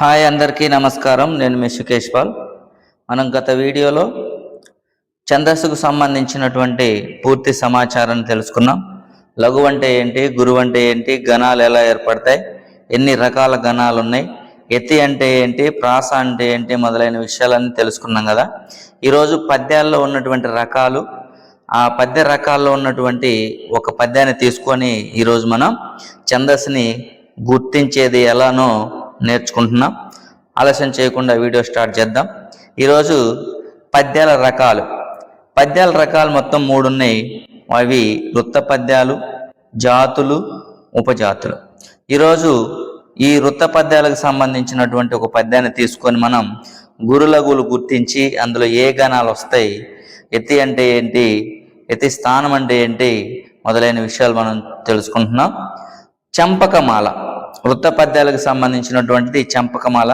Hi అందరికీ నమస్కారం. నేను మీ సుకేష్ పాల్ మనం గత వీడియోలో ఛందస్సుకు సంబంధించినటువంటి పూర్తి సమాచారాన్ని తెలుసుకున్నాం. లఘు అంటే ఏంటి గురువు అంటే ఏంటి గణాలు ఎలా ఏర్పడతాయి ఎన్ని రకాల గణాలు ఉన్నాయి ఎత్తి అంటే ఏంటి ప్రాస అంటే ఏంటి మొదలైన విషయాలన్నీ తెలుసుకున్నాం కదా. ఈరోజు పద్యాల్లో ఉన్నటువంటి రకాలు ఆ పద్య రకాల్లో ఉన్నటువంటి ఒక పద్యాన్ని తీసుకొని ఈరోజు మనం ఛందస్సుని గుర్తించేది ఎలానో నేర్చుకుంటున్నాం. ఆలస్యం చేయకుండా వీడియో స్టార్ట్ చేద్దాం. ఈరోజు పద్యాల రకాలు. పద్యాల రకాలు మొత్తం మూడు ఉన్నాయి అవి వృత్త పద్యాలు జాతులు ఉపజాతులు. ఈరోజు ఈ వృత్త పద్యాలకు సంబంధించినటువంటి ఒక పద్యాన్ని తీసుకొని మనం గురులగులు గుర్తించి అందులో ఏ గణాలు వస్తాయి ఎతి అంటే ఏంటి ఎతి స్థానం అంటే ఏంటి మొదలైన విషయాలు మనం తెలుసుకుంటున్నాం. చంపకమాల. వృత్త పద్యాలకు సంబంధించినటువంటిది చంపకమాల.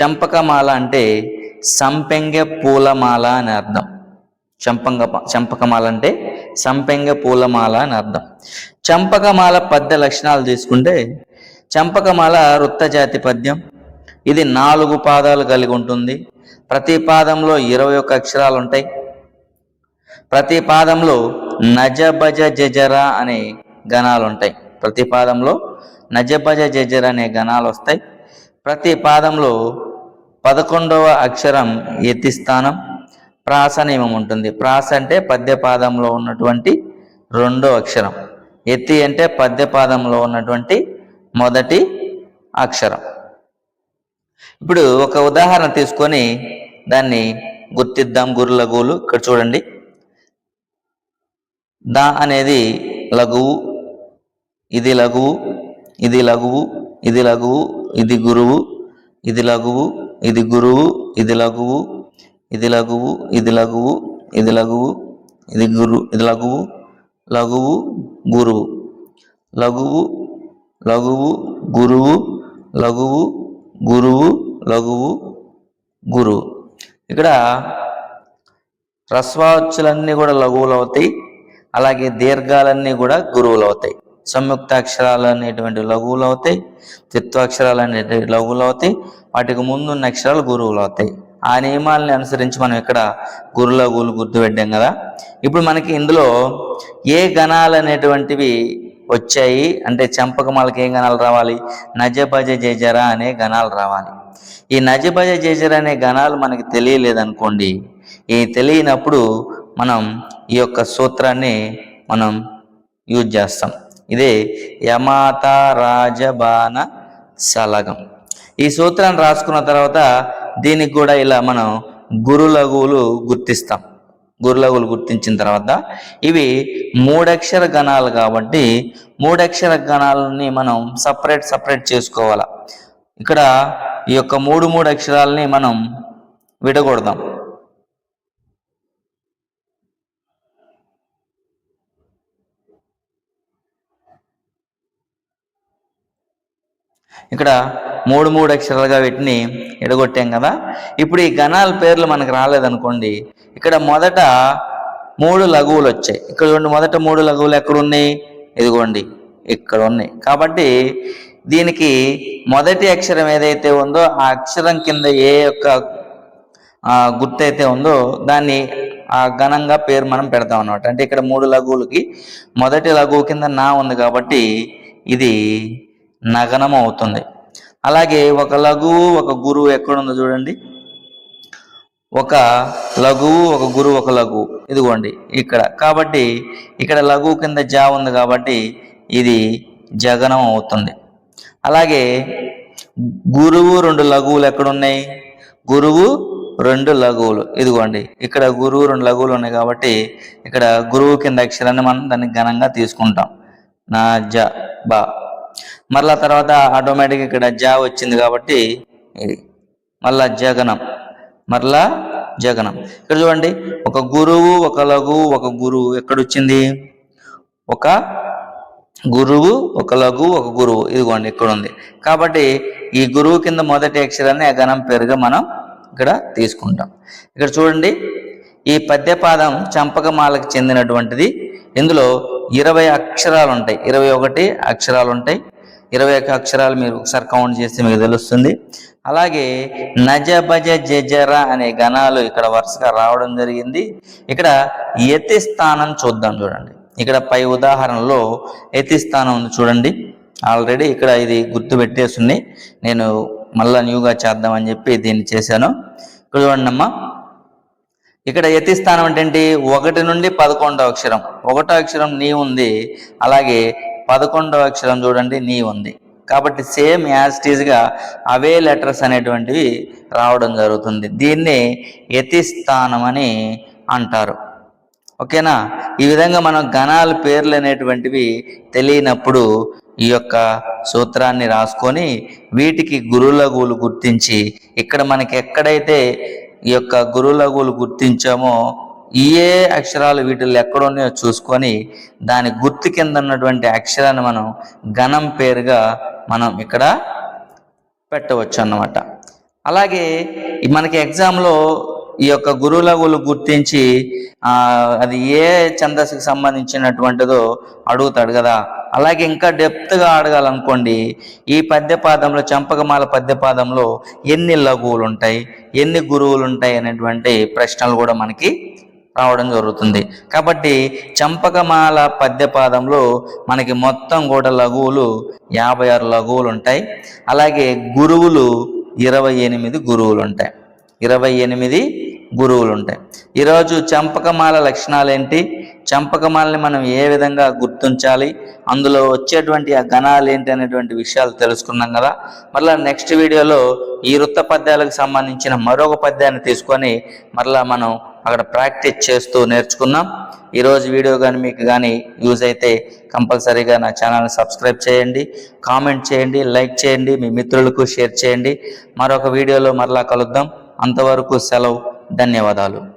చంపకమాల అంటే సంపెంగ పూలమాల అని అర్థం. చంపంగ చంపకమాల అంటే సంపెంగ పూలమాల అని అర్థం. చంపకమాల పద్య లక్షణాలు తీసుకుంటే చంపకమాల వృత్తజాతి పద్యం. ఇది నాలుగు పాదాలు కలిగి ఉంటుంది. ప్రతి పాదంలో ఇరవై ఒక్క అక్షరాలు ఉంటాయి. ప్రతి పాదంలో నజబజ జజర అనే గణాలు ఉంటాయి. ప్రతి పాదంలో నజబజ జజర అనే గణాలు వస్తాయి. ప్రతి పాదంలో పదకొండవ అక్షరం ఎత్తి స్థానం ప్రాస నియమం ఉంటుంది. ప్రాస అంటే పద్యపాదంలో ఉన్నటువంటి రెండో అక్షరం. ఎత్తి అంటే పద్యపాదంలో ఉన్నటువంటి మొదటి అక్షరం. ఇప్పుడు ఒక ఉదాహరణ తీసుకొని దాన్ని గుర్తిద్దాం. గురు లఘువులు ఇక్కడ చూడండి. దా అనేది లఘువు ఇది లఘువు ఇది లఘువు ఇది లఘువు ఇది గురువు ఇది లఘువు ఇది గురువు ఇది లఘువు ఇది లఘువు ఇది లఘువు ఇది లఘువు ఇది గురు ఇది లఘువు లఘువు గురువు. లఘువు లఘువు గురువు లఘువు గురువు లఘువు గురువు. ఇక్కడ రస్వాచ్చులన్నీ కూడా లఘువులు అవుతాయి అలాగే దీర్ఘాలన్నీ కూడా గురువులు అవుతాయి సంయుక్త అక్షరాలు అనేటువంటి లఘువులు అవుతాయి త్రిత్వాక్షరాలు అనేటువంటి లఘువులు అవుతాయి వాటికి ముందున్న అక్షరాలు గురువులు అవుతాయి ఆ నియమాలని అనుసరించి మనం ఇక్కడ గురు లఘువులు గుర్తుపెట్టాం కదా. ఇప్పుడు మనకి ఇందులో ఏ గణాలు అనేటువంటివి వచ్చాయి? అంటే చంపకమాలకి ఏ గణాలు రావాలి? నజభజ జేజర అనే గణాలు రావాలి. ఈ నజభజ జేజర అనే గణాలు మనకి తెలియలేదనుకోండి ఈ తెలియనప్పుడు మనం ఈ యొక్క సూత్రాన్ని మనం యూజ్ చేస్తాం. ఇదే యమాత రాజబాణ సలగం. ఈ సూత్రాన్ని రాసుకున్న తర్వాత దీనికి కూడా ఇలా మనం గురులఘువులు గుర్తిస్తాం. గురులఘువులు గుర్తించిన తర్వాత ఇవి మూడక్షర గణాలు కాబట్టి మూడక్షర గణాలని మనం సపరేట్ సపరేట్ చేసుకోవాలి. ఇక్కడ ఈ యొక్క మూడు మూడు అక్షరాలని మనం విడగొడదాం. ఇక్కడ మూడు మూడు అక్షరాలుగా వీటిని ఎడగొట్టాం కదా. ఇప్పుడు ఈ గణాల పేర్లు మనకు రాలేదనుకోండి ఇక్కడ మొదట మూడు లఘువులు వచ్చాయి. ఇక్కడ చూడండి మొదట మూడు లఘువులు ఎక్కడున్నాయి? ఇదిగోండి ఇక్కడ ఉన్నాయి. కాబట్టి దీనికి మొదటి అక్షరం ఏదైతే ఉందో ఆ అక్షరం కింద ఏ యొక్క ఆ, గుర్తు అయితే ఉందో దాన్ని ఆ ఘనంగా పేరు మనం పెడతాం అనమాట అంటే ఇక్కడ మూడు లఘువులకి మొదటి లఘువు కింద నా ఉంది కాబట్టి ఇది నగనం అవుతుంది అలాగే ఒక లఘువు ఒక గురువు ఎక్కడుందో చూడండి. ఒక లఘువు ఒక గురువు ఒక లఘువు ఇదిగోండి ఇక్కడ. కాబట్టి ఇక్కడ లఘువు కింద జా ఉంది కాబట్టి ఇది జగనం అవుతుంది అలాగే గురువు రెండు లఘువులు ఎక్కడున్నాయి? గురువు రెండు లఘువులు. ఇదిగోండి ఇక్కడ గురువు రెండు లఘువులు ఉన్నాయి కాబట్టి ఇక్కడ గురువు కింద అక్షరాన్ని మనం దాన్ని ఘనంగా తీసుకుంటాం. నా జ బా. మరలా తర్వాత ఆటోమేటిక్ ఇక్కడ జా వచ్చింది కాబట్టి ఇది. మళ్ళా జగనం. మరలా జగనం. ఇక్కడ చూడండి ఒక గురువు ఒక లఘు ఒక గురువు ఎక్కడొచ్చింది? ఒక గురువు ఒక లఘు ఒక గురువు. ఇదిగోండి ఇక్కడ ఉంది కాబట్టి ఈ గురువు కింద మొదటి అక్షరాన్ని అగనం పేరుగా మనం ఇక్కడ తీసుకుంటాం. ఇక్కడ చూడండి ఈ పద్యపాదం చంపకమాలకు చెందినటువంటిది. ఇందులో ఇరవై అక్షరాలు ఉంటాయి ఇరవై ఒకటి అక్షరాలు ఉంటాయి ఇరవై ఒక్క అక్షరాలు మీరు ఒకసారి కౌంట్ చేస్తే మీకు తెలుస్తుంది. అలాగే నజ భజ జజర అనే గణాలు ఇక్కడ వరుసగా రావడం జరిగింది. ఇక్కడ యతి స్థానం చూద్దాం చూడండి. ఇక్కడ పై ఉదాహరణలో యతి స్థానం ఉంది చూడండి. ఆల్రెడీ ఇక్కడ ఇది గుర్తు పెట్టేస్తుంది. నేను మళ్ళా న్యూగా చేద్దామని చెప్పి దీన్ని చేశాను. ఇక్కడ చూడండి అమ్మా ఇక్కడ యతిస్థానం ఏంటి ఒకటి నుండి పదకొండవ అక్షరం. ఒకటో అక్షరం నీ ఉంది. అలాగే పదకొండవ అక్షరం చూడండి నీ ఉంది. కాబట్టి సేమ్ యాజ్గా అవే లెటర్స్ అనేటువంటివి రావడం జరుగుతుంది. దీన్ని యతిస్థానం అని అంటారు. ఓకేనా? ఈ విధంగా మనం గణాల పేర్లు అనేటువంటివి తెలియనప్పుడు ఈ యొక్క సూత్రాన్ని రాసుకొని వీటికి గురులగులు గుర్తించి ఇక్కడ మనకి ఎక్కడైతే ఈ యొక్క గురులగులు గుర్తించామో ఏ అక్షరాలు వీటిల్లో ఎక్కడున్నాయో చూసుకొని దాని గుర్తు కింద ఉన్నటువంటి అక్షరాన్ని మనం గణం పేరుగా మనం ఇక్కడ పెట్టవచ్చు అన్నమాట అలాగే మనకి ఎగ్జామ్లో ఈ యొక్క గురులగులు గుర్తించి అది ఏ ఛందస్సుకు సంబంధించినటువంటిదో అడుగుతాడు కదా. అలాగే ఇంకా డెప్త్గా అడగాలనుకోండి ఈ పద్యపాదంలో చంపకమాల పద్యపాదంలో ఎన్ని లఘువులు ఉంటాయి ఎన్ని గురువులు ఉంటాయి అనేటువంటి ప్రశ్నలు కూడా మనకి రావడం జరుగుతుంది. కాబట్టి చంపకమాల పద్యపాదంలో మనకి మొత్తం కూడా లఘువులు యాభై ఆరు లఘువులు ఉంటాయి అలాగే గురువులు ఇరవై ఎనిమిది గురువులు ఉంటాయి ఇరవై ఎనిమిది గురువులు ఉంటాయి ఈరోజు చంపకమాల లక్షణాలు ఏంటి చంపకమాలని మనం ఏ విధంగా గుర్తించాలి? అందులో వచ్చేటువంటి ఆ గణాలు ఏంటి అనేటువంటి విషయాలు తెలుసుకున్నాం కదా. మరలా నెక్స్ట్ వీడియోలో ఈ వృత్త పద్యాలకు సంబంధించిన మరొక పద్యాన్ని తీసుకొని మరలా మనం అక్కడ ప్రాక్టీస్ చేస్తూ నేర్చుకున్నాం ఈరోజు వీడియో కానీ మీకు కానీ యూజ్ అయితే కంపల్సరీగా నా ఛానల్ని సబ్స్క్రైబ్ చేయండి కామెంట్ చేయండి లైక్ చేయండి మీ మిత్రులకు షేర్ చేయండి. మరొక వీడియోలో మరలా కలుద్దాం. అంతవరకు సెలవు ధన్యవాదాలు.